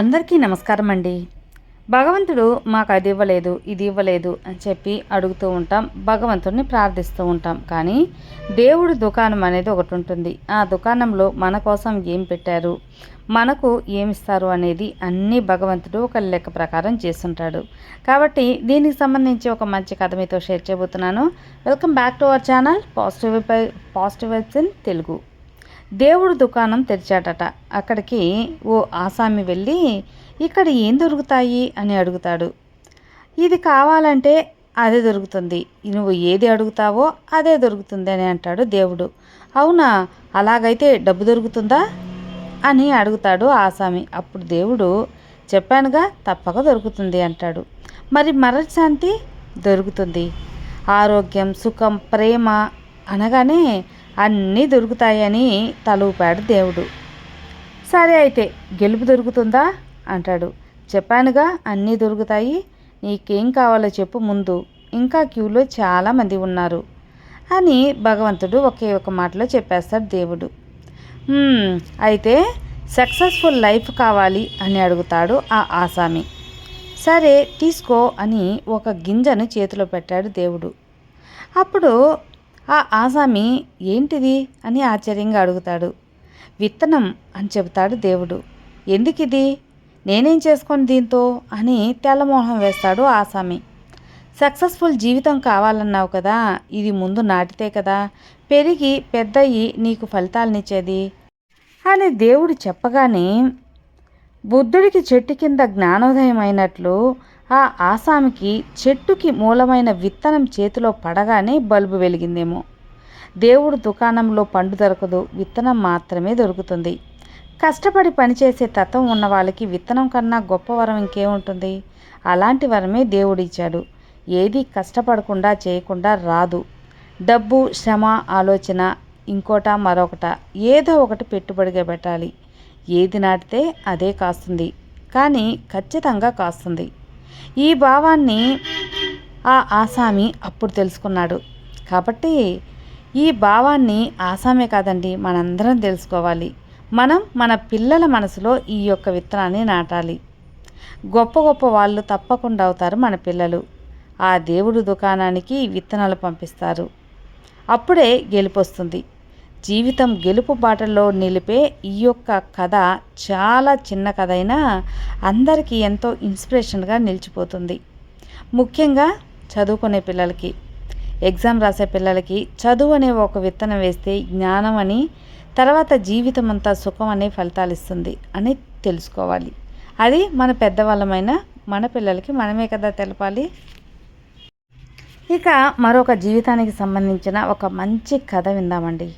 అందరికీ నమస్కారం అండి భగవంతుడు మాకు అది ఇవ్వలేదు ఇది ఇవ్వలేదు అని చెప్పి అడుగుతూ ఉంటాం భగవంతుడిని ప్రార్థిస్తూ ఉంటాం కానీ దేవుడు దుకాణం అనేది ఒకటి ఉంటుంది ఆ దుకాణంలో మన కోసం ఏం పెట్టారు మనకు ఏమిస్తారు అనేది అన్నీ భగవంతుడు ఒక లెక్క ప్రకారం చేస్తుంటాడు కాబట్టి దీనికి సంబంధించి ఒక మంచి కథ మీతో షేర్ చేయబోతున్నాను welcome back to our channel positive positive vibes in Telugu దేవుడు దుకాణం తెరిచాడట అక్కడికి ఓ ఆసామి వెళ్ళి ఇక్కడ ఏం దొరుకుతాయి అని అడుగుతాడు ఇది కావాలంటే అదే దొరుకుతుంది నువ్వు ఏది అడుగుతావో అదే దొరుకుతుంది అని అంటాడు దేవుడు అవునా అలాగైతే డబ్బు దొరుకుతుందా అని అడుగుతాడు ఆసామి అప్పుడు దేవుడు చెప్పానుగా తప్పక దొరుకుతుంది అంటాడు మరి మరశాంతి దొరుకుతుంది ఆరోగ్యం సుఖం ప్రేమ అనగానే అన్నీ దొరుకుతాయని తలూపాడు దేవుడు సరే అయితే గెలుపు దొరుకుతుందా అంటాడు చెప్పానుగా అన్నీ దొరుకుతాయి నీకేం కావాలో చెప్పు ముందు ఇంకా క్యూలో చాలామంది ఉన్నారు అని భగవంతుడు ఒకే ఒక మాటలో చెప్పేస్తాడు దేవుడు అయితే సక్సెస్ఫుల్ లైఫ్ కావాలి అని అడుగుతాడు ఆ ఆసామి సరే తీసుకో అని ఒక గింజను చేతిలో పెట్టాడు దేవుడు అప్పుడు ఆ ఆసామి ఏంటిది అని ఆశ్చర్యంగా అడుగుతాడు విత్తనం అని చెబుతాడు దేవుడు ఎందుకిది నేనేం చేసుకోను దీంతో అని తెల్లమోహం వేస్తాడు ఆసామి సక్సెస్ఫుల్ జీవితం కావాలన్నావు కదా ఇది ముందు నాటితే కదా పెరిగి పెద్దయి నీకు ఫలితాలనిచ్చేది అని దేవుడు చెప్పగానే బుద్ధుడికి చెట్టు కింద జ్ఞానోదయం అయినట్లు ఆ ఆసామికి చెట్టుకి మూలమైన విత్తనం చేతిలో పడగానే బల్బు వెలిగిందేమో దేవుడు దుకాణంలో పండు దొరకదు విత్తనం మాత్రమే దొరుకుతుంది కష్టపడి పనిచేసే తత్వం ఉన్న వాళ్ళకి విత్తనం కన్నా గొప్ప వరం ఇంకేముంటుంది అలాంటి వరమే దేవుడిచ్చాడు ఏది కష్టపడకుండా చేయకుండా రాదు డబ్బు శ్రమ ఆలోచన ఇంకోట మరొకట ఏదో ఒకటి పెట్టుబడిగా పెట్టాలి ఏది నాటితే అదే కాస్తుంది కానీ ఖచ్చితంగా కాస్తుంది ఈ భావాన్ని ఆ ఆసామి అప్పుడు తెలుసుకున్నాడు కాబట్టి ఈ భావాన్ని ఆసామే కాదండి మనందరం తెలుసుకోవాలి మనం మన పిల్లల మనసులో ఈ యొక్క విత్తనాన్ని నాటాలి గొప్ప గొప్ప వాళ్ళు తప్పకుండా అవుతారు మన పిల్లలు ఆ దేవుడు దుకాణానికి విత్తనాలు పంపిస్తారు అప్పుడే గెలుపొస్తుంది జీవితం గెలుపు బాటలో నిలిపే ఈ యొక్క కథ చాలా చిన్న కథ అయినా అందరికీ ఎంతో ఇన్స్పిరేషన్గా నిలిచిపోతుంది ముఖ్యంగా చదువుకునే పిల్లలకి ఎగ్జామ్ రాసే పిల్లలకి చదువు అనే ఒక విత్తనం వేస్తే జ్ఞానం అని తర్వాత జీవితం అంతా సుఖం అనే ఫలితాలు ఇస్తుంది అని తెలుసుకోవాలి అది మన పెద్దవాళ్ళమైన మన పిల్లలకి మనమే కదా తెలపాలి ఇక మరొక జీవితానికి సంబంధించిన ఒక మంచి కథ విందామండి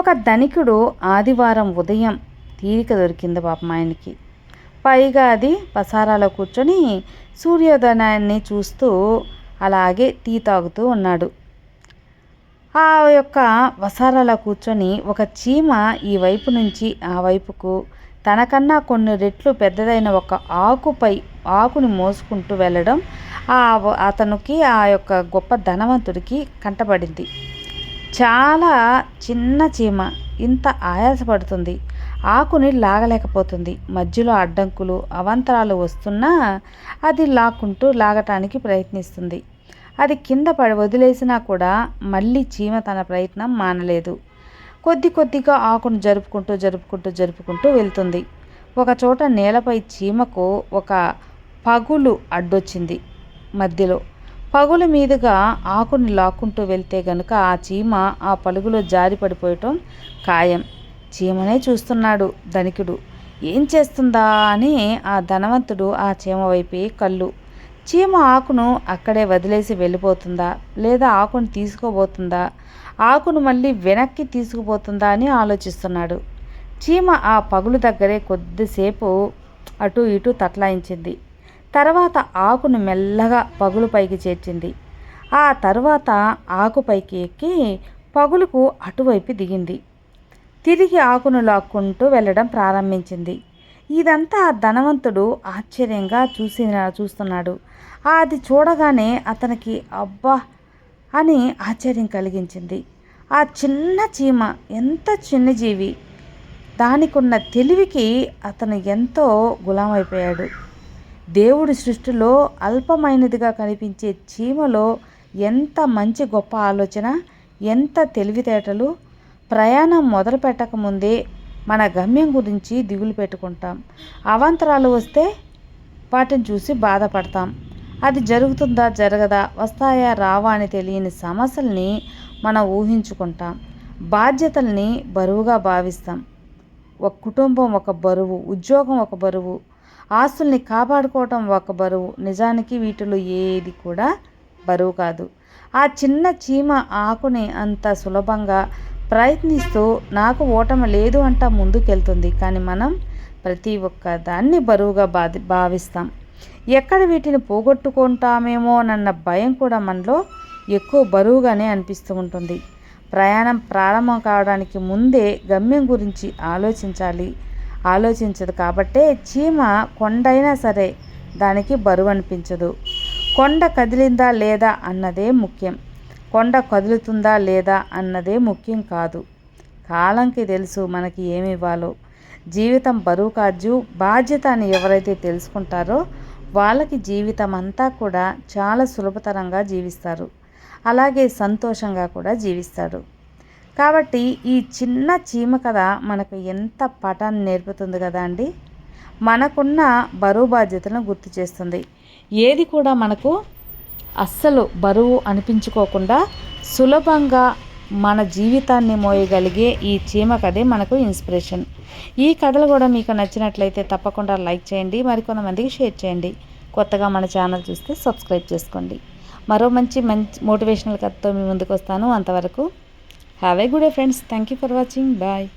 ఒక ధనికుడు ఆదివారం ఉదయం తీరిక దొరికింది పాపం ఆయనకి పైగా అది పసారాలో కూర్చొని సూర్యోదయాన్ని చూస్తూ అలాగే టీ తాగుతూ ఉన్నాడు ఆ యొక్క వసారాలో కూర్చొని ఒక చీమ ఈ వైపు నుంచి ఆ వైపుకు తనకన్నా కొన్ని రెట్లు పెద్దదైన ఒక ఆకుపై ఆకుని మోసుకుంటూ వెళ్ళడం అతనికి ఆ యొక్క గొప్ప ధనవంతుడికి కంటపడింది చాలా చిన్న చీమ ఇంత ఆయాసపడుతుంది ఆకుని లాగలేకపోతుంది మధ్యలో అడ్డంకులు అవంతరాలు వస్తున్నా అది లాక్కుంటూ లాగటానికి ప్రయత్నిస్తుంది అది కింద పడి వదిలేసినా కూడా మళ్ళీ చీమ తన ప్రయత్నం మానలేదు కొద్ది కొద్దిగా ఆకును జరుపుకుంటూ జరుపుకుంటూ జరుపుకుంటూ వెళ్తుంది ఒకచోట నేలపై చీమకు ఒక పగులు అడ్డొచ్చింది మధ్యలో పగుల మీదుగా ఆకుని లాక్కుంటూ వెళ్తే గనుక ఆ చీమ ఆ పలుగులో జారి పడిపోయటం ఖాయం చీమనే చూస్తున్నాడు ధనికుడు ఏం చేస్తుందా అని ఆ ధనవంతుడు ఆ చీమ వైపే కళ్ళు చీమ ఆకును అక్కడే వదిలేసి వెళ్ళిపోతుందా లేదా ఆకును తీసుకోబోతుందా ఆకును మళ్ళీ వెనక్కి తీసుకుపోతుందా అని ఆలోచిస్తున్నాడు చీమ ఆ పగులు దగ్గరే కొద్దిసేపు అటు ఇటు తట్లాయించింది తర్వాత ఆకును మెల్లగా పగులు పైకి చేర్చింది ఆ తర్వాత ఆకు పైకి ఎక్కి పగులుకు అటువైపు దిగింది తిరిగి ఆకును లాక్కుంటూ వెళ్ళడం ప్రారంభించింది ఇదంతా ధనవంతుడు ఆశ్చర్యంగా చూసి చూస్తున్నాడు అది చూడగానే అతనికి అబ్బా అని ఆశ్చర్యం కలిగించింది ఆ చిన్న చీమ ఎంత చిన్న జీవి దానికున్న తెలివికి అతను ఎంతో గులామైపోయాడు దేవుడి సృష్టిలో అల్పమైనదిగా కనిపించే చీమలో ఎంత మంచి గొప్ప ఆలోచన ఎంత తెలివితేటలు ప్రయాణం మొదలు పెట్టకముందే మన గమ్యం గురించి దిగులు పెట్టుకుంటాం అవాంతరాలు వస్తే వాటిని చూసి బాధపడతాం అది జరుగుతుందా జరగదా వస్తాయా రావా అని తెలియని సమస్యల్ని మనం ఊహించుకుంటాం బాధ్యతల్ని బరువుగా భావిస్తాం ఒక కుటుంబం ఒక బరువు ఉద్యోగం ఒక బరువు ఆస్తుల్ని కాపాడుకోవటం ఒక బరువు నిజానికి వీటిలో ఏది కూడా బరువు కాదు ఆ చిన్న చీమ ఆకుని అంత సులభంగా ప్రయత్నిస్తూ నాకు ఓటమి లేదు అంటా ముందుకెళ్తుంది కానీ మనం ప్రతి ఒక్క దాన్ని బరువుగా బాధి భావిస్తాం ఎక్కడ వీటిని పోగొట్టుకుంటామేమో అన్న భయం కూడా మనలో ఎక్కువ బరువుగానే అనిపిస్తూ ఉంటుంది ప్రయాణం ప్రారంభం కావడానికి ముందే గమ్యం గురించి ఆలోచించాలి ఆలోచించదు కాబట్టే చీమ కొండైనా సరే దానికి బరువు అనిపించదు కొండ కదిలిందా లేదా అన్నదే ముఖ్యం కొండ కదులుతుందా లేదా అన్నదే ముఖ్యం కాదు కాలంకి తెలుసు మనకి ఏమి ఇవ్వాలో జీవితం బరువు కాజు బాధ్యత అని ఎవరైతే తెలుసుకుంటారో వాళ్ళకి జీవితం అంతా కూడా చాలా సులభతరంగా జీవిస్తారు అలాగే సంతోషంగా కూడా జీవిస్తారు కాబట్టి ఈ చిన్న చీమ కథ మనకు ఎంత పటాన్ని నేర్పుతుంది కదా అండి మనకున్న బరువు బాధ్యతలను గుర్తు చేస్తుంది ఏది కూడా మనకు అస్సలు బరువు అనిపించుకోకుండా సులభంగా మన జీవితాన్ని మోయగలిగే ఈ చీమ కథే మనకు ఇన్స్పిరేషన్ ఈ కథలు కూడా మీకు నచ్చినట్లయితే తప్పకుండా లైక్ చేయండి మరికొంతమందికి షేర్ చేయండి కొత్తగా మన ఛానల్ చూస్తే సబ్స్క్రైబ్ చేసుకోండి మరో మంచి మంచి మోటివేషనల్ కథతో మీ ముందుకు వస్తాను అంతవరకు Have a good day, friends. Thank you for watching. Bye.